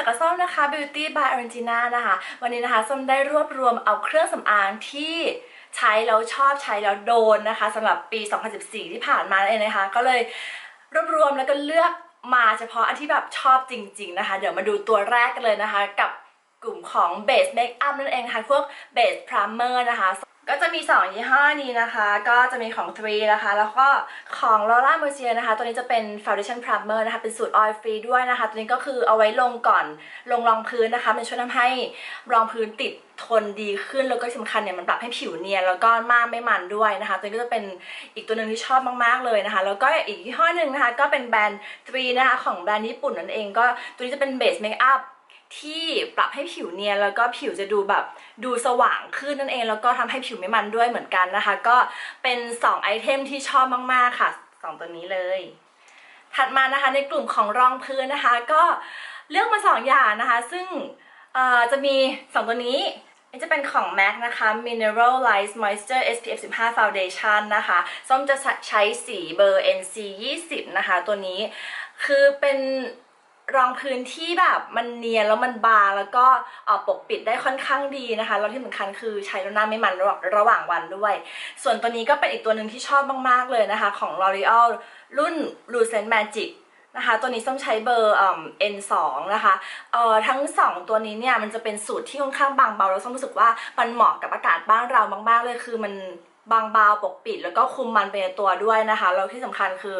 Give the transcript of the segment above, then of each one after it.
จากกระส้มนะคะ Beauty by Argentina นะคะ วันนี้นะคะส้มได้รวบรวมเอาเครื่องสำอางที่ใช้แล้วชอบใช้แล้วโดนนะคะสำหรับปี 2014 ที่ผ่านมาเองนะคะ ก็เลยรวบรวมแล้วก็เลือกมาเฉพาะอันที่แบบชอบจริง ๆ นะคะ เดี๋ยวมาดูตัวแรกกันเลยนะคะ กับ กลุ่มของ Base Makeup นั่นเองนะคะพวก Base Primer นะคะก็จะมี 2 ยี่ห้อนี้นะคะ ก็จะมีของ 3 นะคะ แล้วก็ของ Laura Mercier นะคะ ตัวนี้จะเป็น Foundation Primer นะคะ เป็นสูตร oil free ด้วยนะคะ ตัวนี้ก็คือเอาไว้ลงก่อนลงรองพื้นนะคะ มันช่วยทำให้รองพื้นติดทนดีขึ้น แล้วก็สำคัญเนี่ยมันปรับให้ผิวเนียนแล้วก็มานไม่มันด้วยนะคะ ตัวนี้ก็จะเป็นอีกตัวหนึ่งที่ชอบมากๆเลยนะคะ แล้วก็อีกยี่ห้อหนึ่งนะคะ ก็เป็นแบรนด์ 3 นะคะ ของแบรนด์ญี่ปุ่นนั่นเอง ก็ตัวนี้จะเป็น base makeup ที่ปรับให้ผิวเนียนแล้วก็ผิวจะดูแบบดูสว่างขึ้นนั่นเอง แล้วก็ทำให้ผิวไม่มันด้วยเหมือนกันนะคะ ก็เป็น 2 ไอเทมที่ชอบมากๆค่ะ 2 ตัวนี้เลย ถัดมานะคะในกลุ่มของรองพื้นนะคะ ก็เลือกมา 2 อย่างนะคะ ซึ่งจะมี 2 ตัวนี้อันนี้จะเป็นของ MAC นะคะ Mineralize Moisture SPF 15 Foundation นะคะ ส้มจะใช้สีเบอร์ NC 20 นะคะ ตัวนี้คือเป็น รองพื้นที่แบบมันเนียนแล้วมันบางแล้วก็ปกปิดได้ค่อนข้างดีนะคะแล้วที่สำคัญคือใช้แล้วหน้าไม่มันระหว่างระหว่างวันด้วย ส่วนตัวนี้ก็เป็นอีกตัวหนึ่งที่ชอบมากๆเลยนะคะ ของ L'Oreal รุ่น Lucent Magic นะคะตัวนี้ส้มใช้เบอร์เอ่อ N2 นะคะเอ่อทั้ง 2 ตัวนี้เนี่ยมันจะเป็นสูตรที่ค่อนข้างบางเบาแล้วส้มรู้สึกว่ามันเหมาะกับอากาศบ้านเรามากๆเลยคือมันบางเบาปกปิด แล้วก็คุมมันไปในตัวด้วยนะคะแล้วที่สำคัญคือ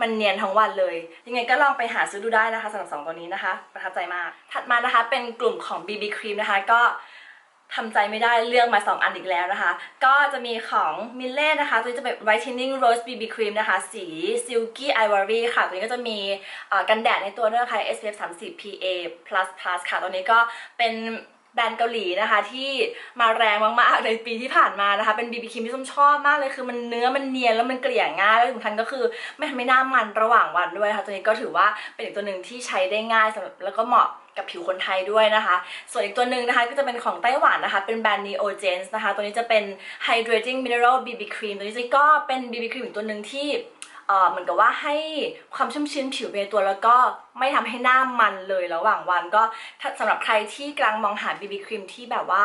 มันเนียนทั้งวันเลย ยังไงก็ลองไปหาซื้อดูได้นะคะสำหรับสองตัวนี้นะคะ ประทับใจมาก ถัดมานะคะเป็นกลุ่มของ BB Cream นะคะ ก็ทำใจไม่ได้เลือกมา 2 อันอีกแล้วนะคะ ก็จะมีของ m i l l e นะคะ ตัวนี้จะเป็น Whitening Rose BB Cream นะคะ สี Silky Ivory ค่ะ ตัวนี้ก็จะมีกันแดดในตัวด้วยค่ะ SPF 30 PA++ ค่ะ ตัวนี้ก็เป็น แบรนด์เกาหลีนะคะที่มาแรงมากๆในปีที่ผ่านมานะคะ เป็น BB Cream ที่ส้มชอบมากเลยคือมันเนื้อมันเนียนแล้วมันเกลี่ยง่ายแล้วสำคัญก็คือไม่ทำให้หน้ามันระหว่างวันด้วยค่ะตัวนี้ก็ถือว่าเป็นอีกตัวหนึ่งที่ใช้ได้ง่ายสำหรับแล้วก็เหมาะกับผิวคนไทยด้วยนะคะ ส่วนอีกตัวหนึ่งนะคะก็จะเป็นของไต้หวันนะคะ เป็นแบรนด์ Neogens นะคะ ตัวนี้จะเป็น Hydrating Mineral BB Cream ตัวนี้ก็เป็น BB Cream อีกตัวหนึ่งที่ เหมือนกับว่าให้ความชุ่มชื้นผิวไปในตัวแล้วก็ไม่ทำให้หน้ามันเลยระหว่างวันก็สำสำหรับใครที่กำลังมองหาบีบีครีมที่แบบว่า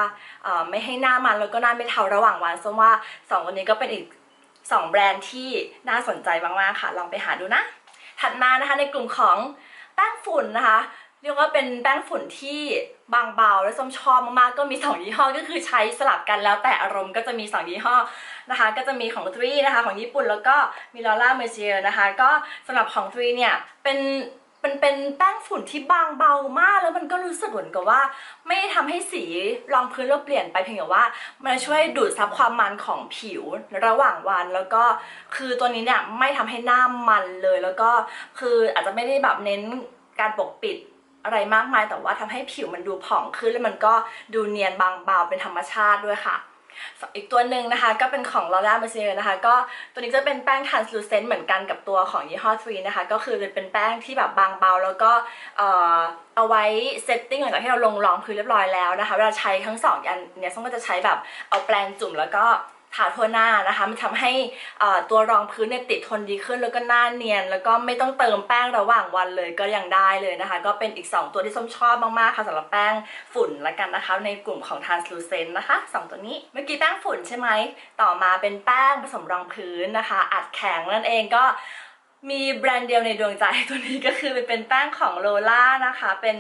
ไม่ให้หน้ามันแล้วก็หน้าไม่เทาระหว่างวันส้มว่าสองตัวนี้ก็เป็นอีกสองแบรนด์ที่น่าสนใจมากๆค่ะ ลองไปหาดูนะ ถัดมานะคะในกลุ่มของแป้งฝุ่นนะคะ เรียกว่าเป็นแป้งฝุ่นที่บางเบาและส้มชอบมากๆก็มี2ยี่ห้อก็คือใช้สลับกันแล้วแต่อารมณ์ก็จะมี2ยี่ห้อนะคะ ก็จะมีของ3นะคะ ของญี่ปุ่นแล้วก็มีลอร่าเมเชียนะคะ ก็สำหรับของ3เนี่ยเป็นเป็นเป็นแป้งฝุ่นที่บางเบามาก แล้วมันก็รู้สึกเหมือนกับว่า ไม่ได้ทำให้สีรองพื้นเราเปลี่ยนไปเพียงแต่ว่า มันช่วยดูดซับความมันของผิวระหว่างวันแล้วก็คือตัวนี้เนี่ยไม่ทำให้หน้ามันเลย แล้วก็คืออาจจะไม่ได้แบบเน้นการปกปิด อะไรมากมายแต่ว่าทำให้ผิวมันดูผ่องขึ้นแล้วมันก็ดูเนียนบางเบาเป็นธรรมชาติด้วยค่ะอีกตัวหนึ่งนะคะก็เป็นของ Laura Mercier นะคะก็ตัวนี้จะเป็นแป้ง translucent เหมือนกันกับตัวของยี่ห้อ3นะคะก็คือเป็นแป้งที่แบบบางเบาแล้วก็เออเอาไว้เซตติ้งหลังจากที่เราลงรองพื้นเรียบร้อยแล้วนะคะเวลาใช้ทั้งสองอันเนี่ยส้มก็จะใช้แบบเอาแปรงจุ่มแล้วก็ ทาทั่วหน้านะคะ มันทำให้ตัวรองพื้นเนี่ยติดทนดีขึ้นแล้วก็หน้าเนียน แล้วก็ไม่ต้องเติมแป้งระหว่างวันเลยก็ยังได้เลยนะคะ ก็เป็นอีก 2 ตัวที่ส้มชอบมากๆค่ะสำหรับแป้งฝุ่นละกันนะคะ ในกลุ่มของ translucent นะคะสองตัวนี้เมื่อกี้แป้งฝุ่นใช่ไหมต่อมาเป็นแป้งผสมรองพื้นนะคะ อัดแข็งนั่นเองก็มีแบรนด์เดียวในดวงใจตัวนี้ก็คือเป็นแป้งของโลล่านะคะ เป็น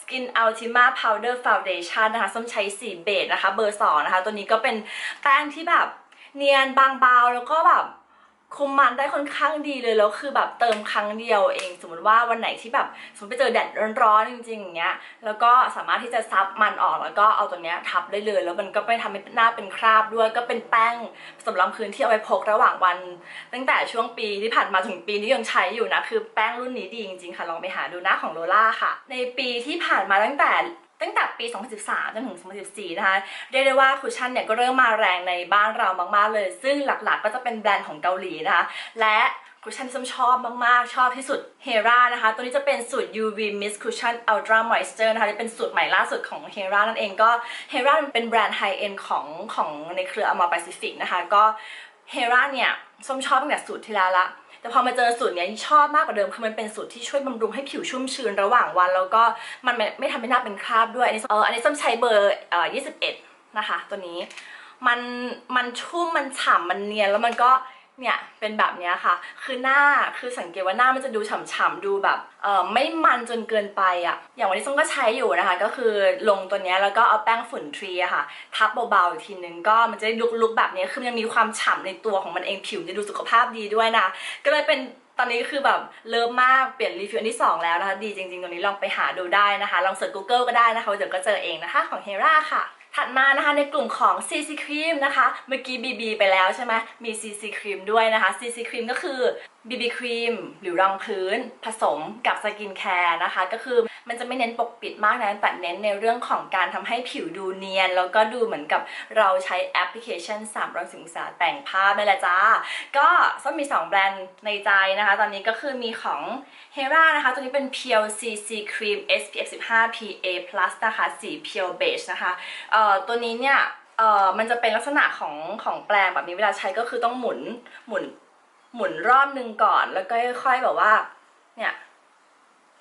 Skin Ultima Powder Foundation นะคะ ส้มใช้สีเบจนะคะ เบอร์ 2 นะคะ ตัวนี้ก็เป็นแป้งที่แบบ เนียนบางเบาแล้วก็แบบคุมมันได้ค่อนข้างดีเลยแล้วคือแบบเติมครั้งเดียวเอง สมมติว่าวันไหนที่แบบสมมติไปเจอแดดร้อนๆจริงๆอย่างเงี้ยแล้วก็สามารถที่จะซับมันออกแล้วก็เอาตัวเนี้ยทับได้เลย แล้วมันก็ไม่ทำให้หน้าเป็นคราบด้วย ก็เป็นแป้งสำหรับพื้นที่เอาไว้พกระหว่างวัน ตั้งแต่ช่วงปีที่ผ่านมาถึงปีนี้ยังใช้อยู่นะคือแป้งรุ่นนี้ดีจริงๆค่ะลองไปหาดูนะของโลล่าค่ะ ในปีที่ผ่านมาตั้งแต่ ตั้งแต่ปี 2013 จนถึง 2014 นะคะ เรียกได้ว่าคุชชั่นเนี่ยก็เริ่มมาแรงในบ้านเรามากๆเลย ซึ่งหลักๆก็จะเป็นแบรนด์ของเกาหลีนะคะ และคุชชั่นที่ส้มชอบมาก ๆ ชอบที่สุด Hera นะคะ ตัวนี้จะเป็นสูตร UV Mist Cushion Ultra Moisture นะคะที่เป็นสูตรใหม่ล่าสุดของ Hera นั่นเองก็ Hera มันเป็นแบรนด์ไฮเอ็นของของในเครือ Amal Pacific นะคะ ก็ Hera เนี่ยส้มชอบตั้งแต่สูตรที่แล้วละ แต่พอมาเจอสูตรเนี้ยชอบมากกว่าเดิมคือมันเป็นสูตรที่ช่วยบำรุงให้ผิวชุ่มชื้นระหว่างวัน แล้วก็มันไม่ไม่ทำให้หน้าเป็นคราบด้วยอันนี้เอออันนี้ส้มใช้เบอร์เอ่อ21 นะคะ ตัวนี้มันมันชุ่มมันฉ่ำมันเนียนแล้วมันก็ เนี่ยเป็นแบบนี้ค่ะ คือหน้าคือสังเกตว่าหน้ามันจะดูฉ่ำๆดูแบบเออไม่มันจนเกินไปอะ่ะ อย่างวันนี้ส้มก็ใช้อยู่นะคะ ก็คือลงตัวนี้แล้วก็เอาแป้งฝุ่นทรีอะค่ะ ทับเบาๆอีกทีนึงก็มันจะได้ลุกๆแบบนี้คือมันยังมีความฉ่ำในตัวของมันเองผิวจะดูสุขภาพดีด้วยนะ ก็เลยเป็นตอนนี้คือแบบเลิฟมากเปลี่ยนรีวิวอันที่ 2 แล้วนะคะ ดีจริงๆตัวนี้ลองไปหาดูได้นะคะ ลองเสิร์ช Google ก็ได้นะคะเดี๋ยวก็เจอเองนะคะของ Hera ค่ะ ถัดมานะคะในกลุ่มของ CC Cream นะคะ เมื่อกี้ BB ไปแล้วใช่ไหมมี CC Cream ด้วยนะคะ CC Cream ก็คือ BB Cream หรือรองพื้นผสมกับสกินแคร์นะคะ ก็คือมันจะไม่เน้นปกปิดมากนะแต่เน้นในเรื่องของการทำให้ผิวดูเนียน แล้วก็ดูเหมือนกับเราใช้แอปพลิเคชัน360องศาแต่งภาพนั่แหละจ้า ก็ส้มมี 2 แบรนด์ในใจนะคะ ตอนนี้ก็คือมีของ Hera นะคะ ตัวนี้เป็น Pure CC Cream SPF 15 PA+ นะคะสี Pure Beige นะคะเอ่อตัวนี้เนี่ยเอ่อมันจะเป็นลักษณะของของแปรงแบบนี้เวลาใช้ก็คือต้องหมุนหมุน หมุนรอบหนึ่งก่อน แล้วก็ค่อยๆแบบว่า เนี่ย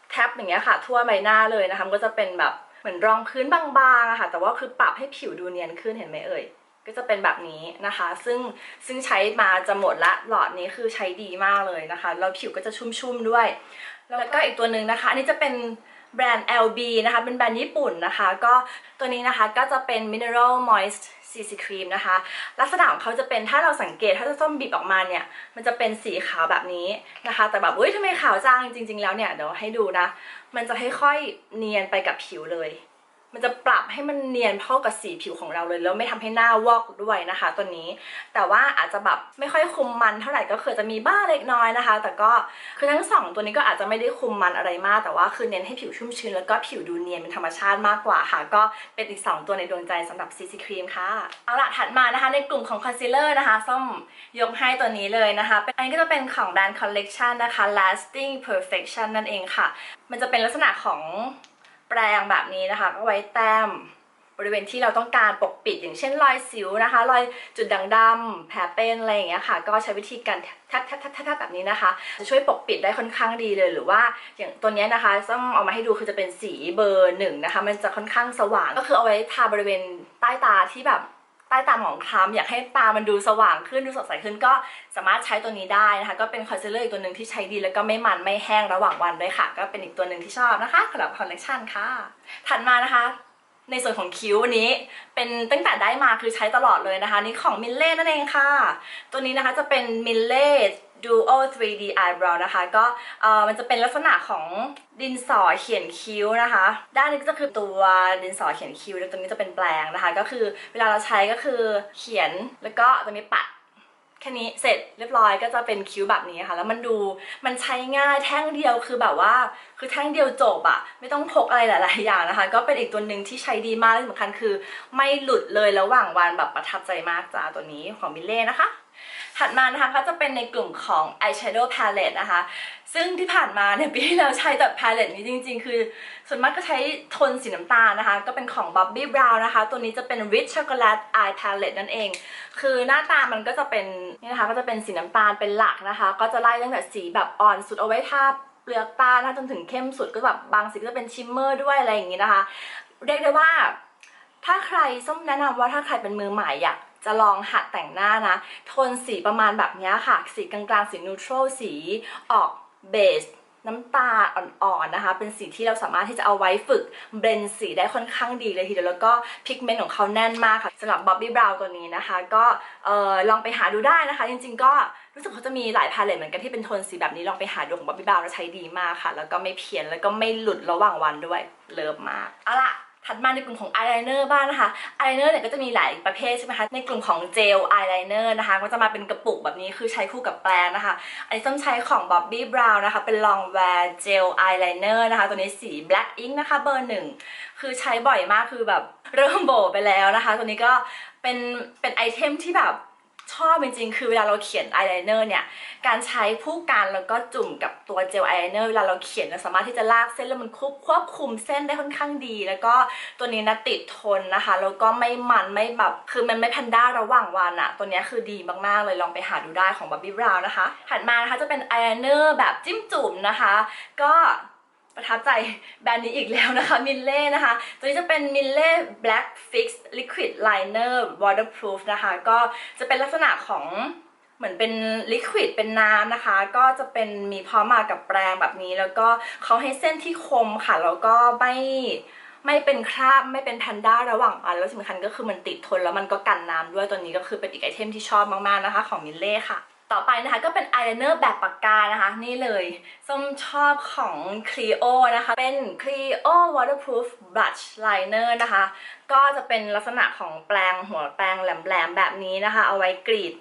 แท็บอย่างเงี้ยค่ะ ทั่วใบหน้าเลยนะคะก็จะเป็นแบบเหมือนรองพื้นบางๆอะค่ะ แต่ว่าคือปรับให้ผิวดูเนียนขึ้นเห็นไหมเอ่ยก็จะเป็นแบบนี้นะคะ ซึ่งซึ่งใช้มาจะหมดละหลอดนี้คือใช้ดีมากเลยนะคะ แล้วผิวก็จะชุ่มๆด้วย แล้วก็อีกตัวหนึ่งนะคะ อันนี้จะเป็นแบรนด์ LB นะคะ เป็นแบรนด์ญี่ปุ่นนะคะ ก็ตัวนี้นะคะก็จะเป็น Mineral Moist CC Cream นะคะ ลักษณะของเขาจะเป็นถ้าเราสังเกตถ้าจะส้มบีบออกมาเนี่ย มันจะเป็นสีขาวแบบนี้นะคะ แต่แบบอุ้ยทำไมขาวจังจริง ๆ แล้วเนี่ยเดี๋ยวให้ดูนะ มันจะค่อยๆเนียนไปกับผิวเลย มันจะปรับให้มันเนียนเข้ากับสีผิวของเราเลย แล้วไม่ทำให้หน้าวอกด้วยนะคะตัวนี้ แต่ว่าอาจจะแบบไม่ค่อยคุมมันเท่าไหร่ก็คือจะมีบ้าเล็กน้อยนะคะ แต่ก็คือทั้งสองตัวนี้ก็อาจจะไม่ได้คุมมันอะไรมาก แต่ว่าคือเน้นให้ผิวชุ่มชื้นแล้วก็ผิวดูเนียนเป็นธรรมชาติมากกว่าค่ะ ก็เป็นอีก 2 ตัวในดวงใจสำหรับ CC Cream ค่ะ เอาล่ะถัดมานะคะ ในกลุ่มของคอนซีลเลอร์นะคะส้มยกให้ตัวนี้เลยนะคะ อันนี้ก็จะเป็นของแบรนด์ Collection นะคะ Lasting Perfection นั่นเองค่ะ มันจะเป็นลักษณะของ แปรงแบบนี้นะคะ ก็ไว้แต้มบริเวณที่เราต้องการปกปิดอย่างเช่นรอยสิวนะคะ รอยจุดด่างดำแผลเป็นอะไรอย่างเงี้ยค่ะ ก็ใช้วิธีการทัดทัดทัดทัดแบบนี้นะคะ จะช่วยปกปิดได้ค่อนข้างดีเลยหรือว่าอย่างตัวนี้นะคะต้องเอามาให้ดูคือจะเป็นสีเบอร์หนึ่งนะคะ มันจะค่อนข้างสว่างก็คือเอาไว้ทาบริเวณใต้ตาที่แบบ ใต้ตาหมองคล้ำอยากให้ตามันดูสว่างขึ้นดูสดใสขึ้นก็สามารถใช้ตัวนี้ได้นะคะ ก็เป็นคอนซีลเลอร์อีกตัวหนึ่งที่ใช้ดีแล้วก็ไม่มันไม่แห้งระหว่างวันด้วยค่ะ ก็เป็นอีกตัวหนึ่งที่ชอบนะคะสำหรับคอลเลคชันค่ะ ถัดมานะคะในส่วนของคิ้ววันนี้เป็นตั้งแต่ได้มาคือใช้ตลอดเลยนะคะ นี่ของมิลเล่นั่นเองค่ะ ตัวนี้นะคะจะเป็นมิลเล่ Duo 3D Eyebrow นะคะก็มันจะเป็นลักษณะของดินสอเขียนคิ้วนะคะ ด้านนี้ก็จะคือตัวดินสอเขียนคิ้วแล้วตัวนี้จะเป็นแปลงนะคะ ก็คือเวลาเราใช้ก็คือเขียนแล้วก็ตัวนี้ปัดแค่นี้เสร็จเรียบร้อยก็จะเป็นคิ้วแบบนี้ค่ะ แล้วมันดูมันใช้ง่ายแท่งเดียวคือแบบว่า คือแท่งเดียวจบอะไม่ต้องพกอะไรหลายๆอย่างนะคะ ก็เป็นอีกตัวหนึ่งที่ใช้ดีมากและที่สำคัญคือ ไม่หลุดเลยระหว่างวันแบบประทับใจมากจ้าตัวนี้ของมิลเล่นะคะ ถัดมานะคะก็จะเป็นในกลุ่มของ eyeshadow palette นะคะ ซึ่งที่ผ่านมาเนี่ยปีที่แล้วใช้แต่ palette นี้จริง ๆ คือ ส่วนมากก็ใช้โทนสีน้ำตาลนะคะ ก็เป็นของ Bobbi Brown นะคะ ตัวนี้จะเป็น rich chocolate eye palette นั่นเอง คือหน้าตามันก็จะเป็นนี่นะคะก็จะเป็นสีน้ำตาลเป็นหลักนะคะ ก็จะไล่ตั้งแต่สีแบบอ่อนสุดเอาไว้ทาเปลือกตานะจนถึงเข้มสุดก็แบบบางสีก็จะเป็นชิมเมอร์ด้วยอะไรอย่างงี้นะคะ เรียกได้ว่าถ้าใครส้มแนะนำว่าถ้าใครเป็นมือใหม่อยาก จะลองหัดแต่งหน้านะ โทนสีประมาณแบบนี้ค่ะ สีกลางๆ สีนูทรัลสีออกเบสน้ำตาอ่อนๆนะคะ เป็นสีที่เราสามารถที่จะเอาไว้ฝึกเบลนสีได้ค่อนข้างดีเลยทีเดียวแล้วก็พิกเมนต์ของเขาแน่นมากค่ะสำหรับ Bobbi Brown ตัวนี้นะคะ ก็ลองไปหาดูได้นะคะ จริงๆ ก็รู้สึกเขาจะมีหลายพาเลตเหมือนกันที่เป็นโทนสีแบบนี้ลองไปหาดูของ Bobbi Brown แล้วใช้ดีมากค่ะ แล้วก็ไม่เพี้ยนแล้วก็ไม่หลุดระหว่างวันด้วยเลิฟมากเอาล่ะ ถัดมาในกลุ่มของอายไลเนอร์บ้างนะคะอายไลเนอร์เนี่ยก็จะมีหลายประเภทใช่ไหมคะในกลุ่มของเจลอายไลเนอร์นะคะก็จะมาเป็นกระปุกแบบนี้คือใช้คู่กับแปรงนะคะ อันนี้ต้องใช้ของ Bobbi Brown นะคะ เป็น Long Wear Gel Eyeliner นะคะ ตัวนี้สี Black Ink นะคะเบอร์หนึ่งคือใช้บ่อยมากคือแบบเริ่มโบไปแล้วนะคะ ตัวนี้ก็เป็นเป็นไอเทมที่แบบ ชอบจริงๆ คือเวลาเราเขียนอายไลเนอร์เนี่ย การใช้ผู้กันแล้วก็จุ่มกับตัวเจลอายไลเนอร์เวลาเราเขียนเราสามารถที่จะลากเส้นแล้วมันควบควบคุมเส้นได้ค่อนข้างดี แล้วก็ตัวนี้นะติดทนนะคะ แล้วก็ไม่มันไม่แบบคือมันไม่แพนด้าระหว่างวันอะตัวนี้คือดีมากๆเลยลองไปหาดูได้ของบับบี้บราวน์นะคะ ถัดมานะคะจะเป็นอายไลเนอร์แบบจิ้มจุ่มนะคะ ก็ ประทับใจแบรนด์นี้อีกแล้วนะคะมิลเล่นะคะ ตัวนี้จะเป็นมิลเล่ Black Fix Liquid Liner Waterproof นะคะ ก็จะเป็นลักษณะของเหมือนเป็นลิควิดเป็นน้ำนะคะ ก็จะเป็นมีพร้อมมากับแปรงแบบนี้ แล้วก็เขาให้เส้นที่คมค่ะ แล้วก็ไม่ไม่เป็นคราบไม่เป็นแพนด้าระหว่างวันแล้วสำคัญก็คือมันติดทนแล้วมันก็กันน้ำด้วยตัวนี้ก็คือเป็นอีกไอเทมที่ชอบมากๆนะคะ ของมิลเล่ค่ะ ต่อไปนะคะก็เป็นอายไลเนอร์แบบปากกานะคะ นี่เลยส้มชอบของ Clio นะคะ เป็น Clio Waterproof Brush Liner นะคะ ก็จะเป็นลักษณะของแปรงหัวแปรงแหลมๆแบบนี้นะคะ เอาไว้กรีด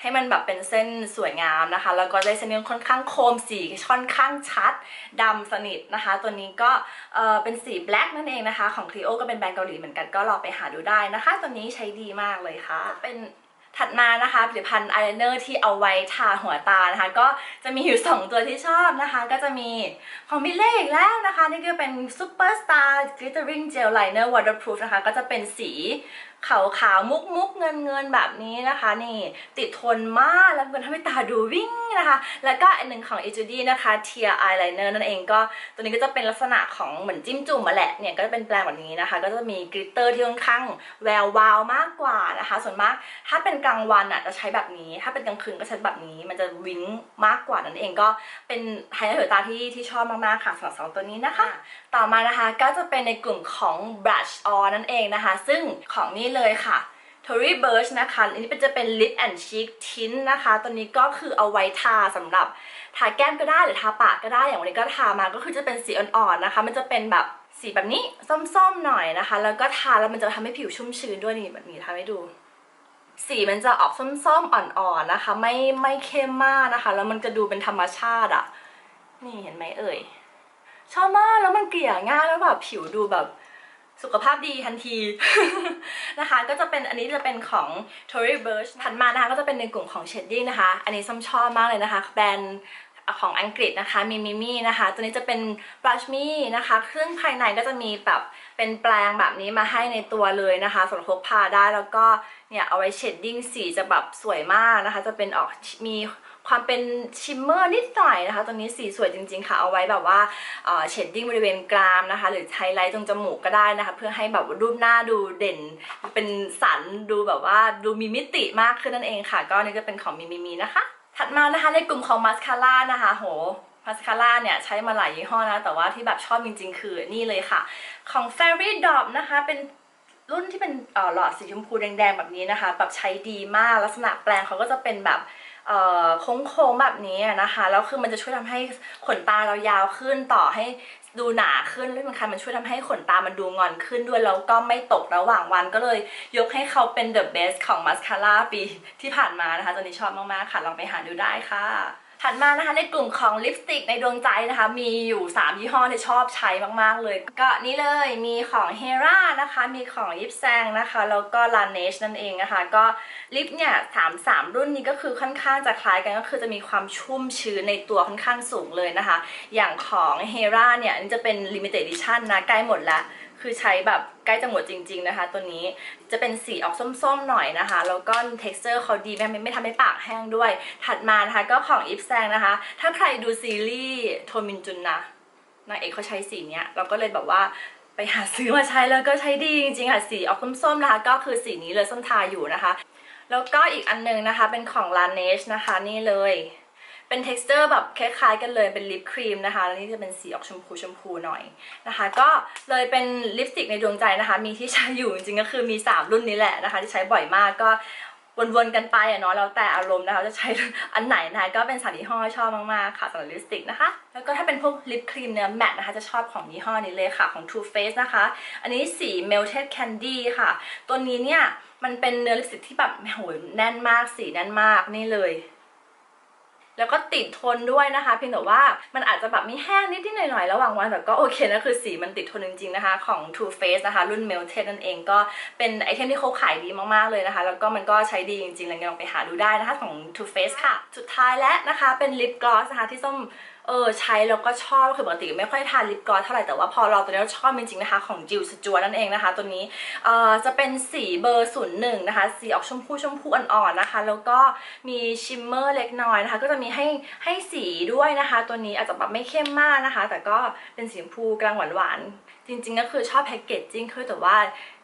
ให้มันแบบเป็นเส้นสวยงามนะคะ แล้วก็ได้เส้นเนื้อค่อนข้างโคมสีค่อนข้างชัดดำสนิทนะคะ ตัวนี้ก็เออเป็นสีแบล็กนั่นเองนะคะ ของ Clio ก็เป็นแบรนด์เกาหลีเหมือนกันก็ลองไปหาดูได้นะคะ ตัวนี้ใช้ดีมากเลยค่ะ เป็น ถัดมานะคะผลิตภัณฑ์อายไลเนอร์ที่เอาไว้ทาหัวตานะคะ ก็จะมีอยู่2ตัวที่ชอบนะคะ ก็จะมีของมิเล่อีกแล้วนะคะ นี่ก็เป็น Super Star Glittering Gel Liner Waterproof นะคะ ก็จะเป็นสี ขาวขาวมุกมุกเงินเงินแบบนี้นะคะ นี่ติดทนมากแล้วมันทำให้ตาดูวิ่งนะคะ แล้วก็อันหนึ่งของ e j u d y นะคะ Tear Eyeliner นั่นเองก็ตัวนี้ก็จะเป็นลักษณะของเหมือนจิ้มจุ่มมาแหละเนี่ยก็จะเป็นแปลงแบบนี้นะคะ ก็จะมีกริตเตอร์ที่ค่อนข้างแวววาวมากกว่านะคะ ส่วนมากถ้าเป็นกลางวันอะจะใช้แบบนี้ ถ้าเป็นกลางคืนก็ใช้แบบนี้มันจะวิ้งมากกว่านั่นเองก็เป็นไฮไลท์หัวตาที่ที่ชอบมากๆค่ะสำหรับสองตัวนี้นะคะ ต่อมานะคะก็จะเป็นในกลุ่มของ brush on นั่นเองนะคะ ซึ่งของนี่เลยค่ะ Tory Burch นะคะอันนี้เป็นจะเป็น lip and cheek tint นะคะ ตัวนี้ก็คือเอาไว้ทาสำหรับทาแก้มก็ได้หรือทาปากก็ได้ อย่างวันนี้ก็ทามาก็คือจะเป็นสีอ่อนๆนะคะ มันจะเป็นแบบสีแบบนี้ส้มๆหน่อยนะคะ แล้วก็ทาแล้วมันจะทำให้ผิวชุ่มชื้นด้วยนี่แบบนี้ทาให้ดูสีมันจะออกส้มๆอ่อนๆนะคะ ไม่ไม่เข้มมากนะคะ แล้วมันจะดูเป็นธรรมชาติอะ่ะ นี่เห็นไหมเอ่ยชอบมากแล้วมันเกลี่ยง่ายแล้วแบบผิวดูแบบ สุขภาพดีทันที นะคะ ก็จะเป็นอันนี้จะเป็นของ Tory Burch ถัดมานะคะก็จะเป็นในกลุ่มของ Shading นะคะ อันนี้ส้มชอบมากเลยนะคะ แบรนด์ของอังกฤษนะคะมีมิมี่นะคะ ตัวนี้จะเป็น Brush Me นะคะเครื่องภายในก็จะมีแบบเป็นแปลงแบบนี้มาให้ในตัวเลยนะคะสำหรับพกพาได้แล้วก็เนี่ยเอาไว้เชดดิ้งสีจะแบบสวยมากนะคะ จะเป็นออกมี ความเป็นชิมเมอร์นิดหน่อยนะคะตัวนี้สีสวยจริง ๆ ค่ะ เอาไว้แบบว่าเชดดิ้งบริเวณกรามนะคะ หรือไฮไลท์ตรงจมูกก็ได้นะคะ เพื่อให้แบบรูปหน้าดูเด่น เป็นสันดูแบบว่าดูมีมิติมากขึ้นนั่นเองค่ะ ก็นี่ก็เป็นของมิมิมีนะคะ ถัดมานะคะในกลุ่มของมาสคาร่านะคะ โหมาสคาร่าเนี่ยใช้มาหลายยี่ห้อนะ แต่ว่าที่แบบชอบจริง ๆ คือนี่เลยค่ะ ของ Fairy Dop นะคะเป็นรุ่นที่เป็นเอ่อหลอดสีชมพูแดงๆแบบนี้นะคะ แบบใช้ดีมากลักษณะแปลงเขาก็จะเป็นแบบ โค้งๆแบบนี้นะคะ แล้วคือมันจะช่วยทำให้ขนตาเรายาวขึ้นต่อให้ดูหนาขึ้นและสำคันมันช่วยทำให้ขนตามันดูงอนขึ้นด้วยแล้วก็ไม่ตกระหว่างวันก็เลยยกให้เขาเป็น the best ของมัสคาร่าปีที่ผ่านมานะคะ ตัวนี้ชอบมากๆค่ะ ลองไปหาดูได้ค่ะ ถัดมานะคะในกลุ่มของลิปสติกในดวงใจนะคะ มีอยู่ 3 ยี่ห้อที่ชอบใช้มาก ๆ เลย ก็นี่เลยมีของ Hera นะคะ มีของยิปแซงนะคะ แล้วก็ Laneige นั่นเองนะคะ ก็ลิปเนี่ยสามสามรุ่นนี้ก็คือค่อนข้างจะคล้ายกันก็คือจะมีความชุ่มชื้นในตัวค่อนข้างสูงเลยนะคะ อย่างของ Hera เนี่ยอันนี้จะเป็น limited edition นะ ใกล้หมดแล้ว คือใช้แบบใกล้จะหมดจริง ๆนะคะ ตัวนี้จะเป็นสีออกส้มๆหน่อยนะคะ แล้วก็ texture เขาดีไม่ไม่ทำให้ปากแห้งด้วย ถัดมานะคะก็ของ i p s a n นะคะ ถ้าใครดูซีรีส์โทมินจุนนะนางเอกเขาใช้สีเนี้ยเราก็เลยแบบว่าไปหาซื้อมาใช้แล้วก็ใช้ดีจริงๆค่ะสีออกส้มๆนะคะก็คือสีนี้เลยส้มทาอยู่นะคะ แล้วก็อีกอันนึงนะคะเป็นของ Laneige นะคะนี่เลย เป็น texture แบบคล้ายๆกันเลยเป็นลิปครีมนะคะ แล้วนี่จะเป็นสีออกชมพูชมพูหน่อยนะคะ ก็เลยเป็นลิปสติกในดวงใจนะคะ มีที่ใช้อยู่จริงๆก็คือมี 3 รุ่นนี้แหละนะคะ ที่ใช้บ่อยมากก็วนๆกันไปอะเนาะแล้วแต่อารมณ์นะคะจะใช้อันไหนนะคะก็เป็นสามยี่ห้อชอบมากๆค่ะสำหรับลิปสติกนะคะ แล้วก็ถ้าเป็นพวกลิปครีมเนื้อแมตต์นะคะจะชอบของยี่ห้อนี้เลยค่ะของ Too Faced นะคะ อันนี้สี Melted Candy ค่ะ ตัวนี้เนี่ยมันเป็นเนื้อลิปสติกที่แบบโหยแน่นมากสีแน่นมากนี่เลย แล้วก็ติดทนด้วยนะคะ เพียงแต่ว่ามันอาจจะแบบมีแห้งนิดๆหน่อยๆระหว่างวันแต่ก็โอเคนะคือสีมันติดทนจริงๆนะคะของ Too Faced นะคะ รุ่น Melted นั่นเองก็เป็นไอเทมที่เขาขายดีมากๆเลยนะคะ แล้วก็มันก็ใช้ดีจริงๆลองไปหาดูได้นะคะของ Too Faced ค่ะ สุดท้ายและนะคะเป็นลิปกลอสนะคะที่ส้ม เออใช้แล้วก็ชอบคือปกติไม่ค่อยทานลิปกลอสเท่าไหร่แต่ว่าพอลองตัวนี้เราชอบจริงๆนะคะของจิวสจวนั่นเองนะคะ ตัวนี้เอ่อจะเป็นสีเบอร์ศูนย์หนึ่งนะคะสีออกชมพูชมพูอ่อนๆนะคะ แล้วก็มีชิมเมอร์เล็กน้อยนะคะ ก็จะมีให้ให้สีด้วยนะคะ ตัวนี้อาจจะแบบไม่เข้มมากนะคะ แต่ก็เป็นสีชมพูกลางหวานๆจริงๆก็คือชอบแพ็กเกจจิ้งคือแต่ว่า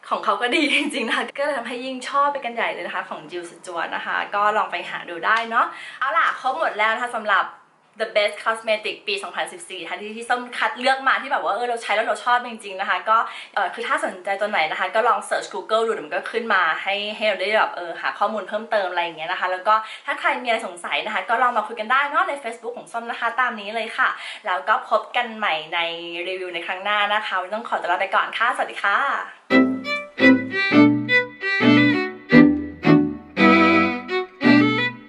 ของเขาก็ดีจริงๆนะคะก็เลยทำให้ยิ่งชอบไปกันใหญ่เลยนะคะ ของจิวสจวนะคะ ก็ลองไปหาดูได้เนาะเอาล่ะครบหมดแล้วนะคะสำหรับ The Best Cosmetic ปี 2014นะคะที่ที่ส้มคัดเลือกมาที่แบบว่าเออเราใช้แล้วเราชอบจริงๆนะคะ ก็เออคือถ้าสนใจตัวไหนนะคะ ก็ลอง search Google ดูเดี๋ยวมันก็ขึ้นมาให้ให้เราได้แบบเออหาข้อมูลเพิ่มเติมอะไรอย่างเงี้ยนะคะ แล้วก็ถ้าใครมีอะไรสงสัยนะคะ ก็ลองมาคุยกันได้เนอะใน Facebook ของส้มนะคะตามนี้เลยค่ะ แล้วก็พบกันใหม่ในรีวิวในครั้งหน้านะคะ ต้องขอตัวลาไปก่อนค่ะ สวัสดีค่ะ